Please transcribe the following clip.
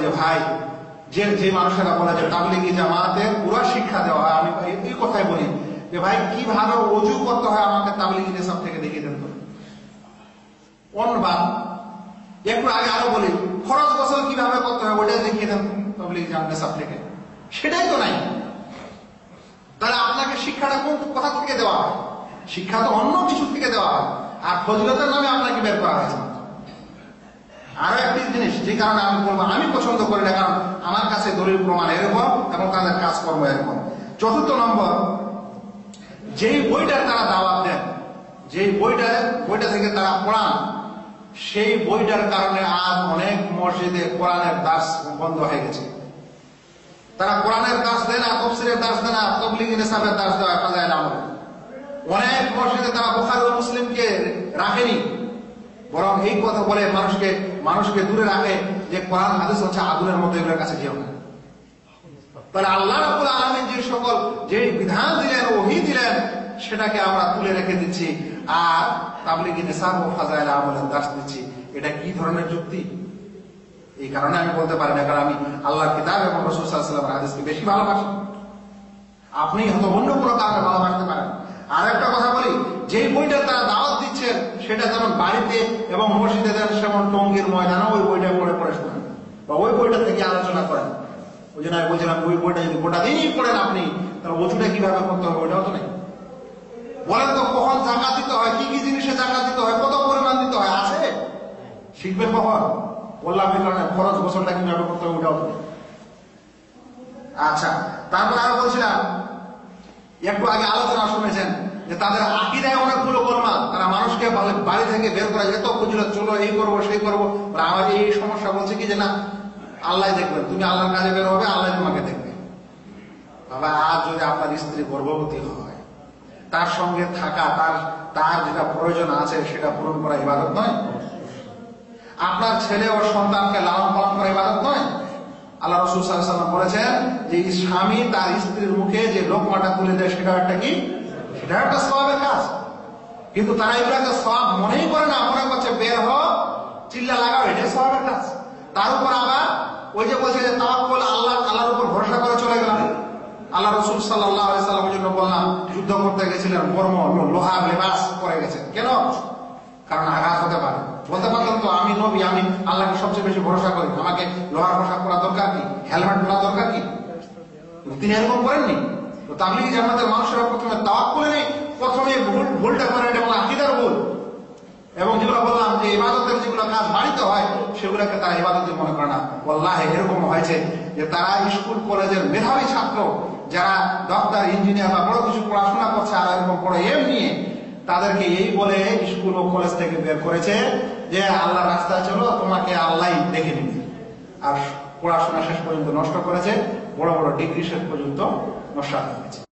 যে, ভাই, যে যে মানুষেরা বলে যে তাবলিগি জামাতে পুরো শিক্ষা দেওয়া হয়, আমি এই- কথাই বলি যে, ভাই করতে হয় আমাকে তাবলিগি সব থেকে দেখিয়ে দেন তো? একটু আগে আরও বলি, খরচ গোসল কীভাবে করতে হয় ওটাই দেখিয়ে দেন তাবলিগি সব থেকে। সেটাই তো নাই। তাহলে আপনাকে শিক্ষাটা কোন কোথা থেকে দেওয়া হয়? শিক্ষা তো অন্য কিছু থেকে দেওয়া হয়। আর ফজিলতের নামে আপনাকে বের করা হয়েছে। আরও একটি জিনিস, যে কারণে আমি বলব, আমি পছন্দ করি না, কারণ আমার কাছে দলিল প্রমাণ এরকম এবং তাদের কাজকর্ম এরকম। চতুর্থ নম্বর, যেই বইটার তারা দাওয়াত দেন, যেই বইটা বইটা থেকে তারা পড়ান সেই বইটার কারণে আজ অনেক মসজিদে কোরআনের দাস বন্ধ হয়ে গেছে। তারা কোরআনের দাস দেন আর তফসিরের দাস দেন আর তবলিগ নিসাবের দাস দেওয়া ফাজাইল আমলে অনেক মসজিদে তারা বুখারি মুসলিমকে রাখেনি। বরং এই কথা বলে মানুষকে মানুষকে দূরে রাখে যে কোরআন, হাদিস হচ্ছে আগুনের মতো এগুলোর কাছে যেও না। তাহলে আল্লাহ রাব্বুল আলামিন যে সকল যে বিধান দিলেন, ওহি দিলেন, সেটাকে আমরা তুলে রেখে দিচ্ছি আর তাবলিগি নিসাব ও ফাজাইল আমলের দাস দিচ্ছি। এটা কি ধরনের যুক্তি? এই কারণে আমি বলতে পারি না, কারণ আমি আল্লাহর কিতাব এবং রসুল সাল্লাল্লাহু হাদিসকে বেশি ভালোবাসি। আপনি হয়তো অন্য কোনো কারণে ভালোবাসতে পারেন আর একটা কথা বলি যে বইটা তারা দাওয়াত দিচ্ছেন সেটা যেমন বাড়িতে এবং মসজিদে দেন সেমন টঙ্গির ময়দানে ওই বইটা পড়ে পড়ে শোনেন। বা ওই বইটা থেকে আলোচনা করেন। ওই জন্য আমি বলছিলাম, ওই বইটা যদি গোটা দিনই পড়েন আপনি, তাহলে ওষুধটা কীভাবে করতে হবে ওইটাও তো নেই। বলেন তো, কখন জাকাত দিতে হয়? কি কি জিনিসে জাকাত দিতে হয়? কত পরিমাণ দিতে হয়? আছে? শিখবে কখন? বললাম এই কারণে খরচ গোসলটা কীভাবে করতে হবে ওটাও আচ্ছা তারপর আরও বলছিলাম, একটু আগে আলোচনা শুনেছেন যে তাদের আকিদায় অনেকগুলো গোলমাল। তারা মানুষকে বাড়ি- থেকে বের করা যেত খুঁজল চলো এই করব, সেই করব। আমার এই সমস্যা বলছে কি যে না, আল্লাহ দেখবেন, তুমি আল্লাহর কাজে বের হবে, আল্লাহ তোমাকে দেখবে। বাবা, আজ যদি আপনার স্ত্রী গর্ভবতী হয়, তার সঙ্গে থাকা, তার তার যেটা প্রয়োজন আছে, সেটা পূরণ করা ইবাদত নয়। আপনার ছেলে ও সন্তানকে লালন পালন করা ইবাদত নয়। আল্লাহ রসুল সাল্লাম বলেছেন যে, স্বামী তার স্ত্রীর মুখে যে লোকমাটা তুলে দেয়, সেটা একটা কি? সেটা একটা স্বভাবের কাজ। কিন্তু তারা এগুলোকে সব মনেই করে না, মনে করছে বের হ চিল্লা লাগাও, এটাই স্বভাবের কাজ। তার উপর আবার ওই যে বলছে যে তাওয়াক্কুল আল্লাহ, আল্লাহর উপর ভরসা করে চলে গেলাম। আল্লাহ রসুল সাল্লাহ সাল্লামের জন্য বললাম, যুদ্ধ করতে গেছিলেন, মর্ম, লোহার লেবাস পরে গেছেন কেন? কারণ আঘাত হতে পারে। বলতে পারতাম তো, আমি নবী, আমি আল্লাহকে সবচেয়ে বেশি ভরসা করি। আমাকে লোহার পোশাক পরা দরকার কি? হেলমেট পরা দরকার কি? তিনি এরকম করেননি? তো তাবলিগি জামাতের মানুষেরা প্রথমে তাওয়াক করে নেই প্রথমে ভুল ভুলটা করে এটা বলে আকিদার ভুল। এবং যেগুলো বললাম যে ইবাদতের যেগুলো কাজ বাড়িতে হয়, সেগুলোকে তারা ইবাদতে মনে করে না। বল্লাহ এরকম হয়েছে যে তারা স্কুল, কলেজের মেধাবী ছাত্র, যারা ডক্টর ইঞ্জিনিয়ার বা বড় কিছু পড়াশোনা করছে আর এরকম বড় এম নিয়ে তাদেরকে এই বলে স্কুল ও কলেজ থেকে বের করেছে যে আল্লাহ রাস্তায় চলো, তোমাকে আল্লাহ দেখে নিবে। আর পড়াশোনা শেষ পর্যন্ত নষ্ট করেছে বড় বড় ডিগ্রি শেষ পর্যন্ত নষ্ট গেছে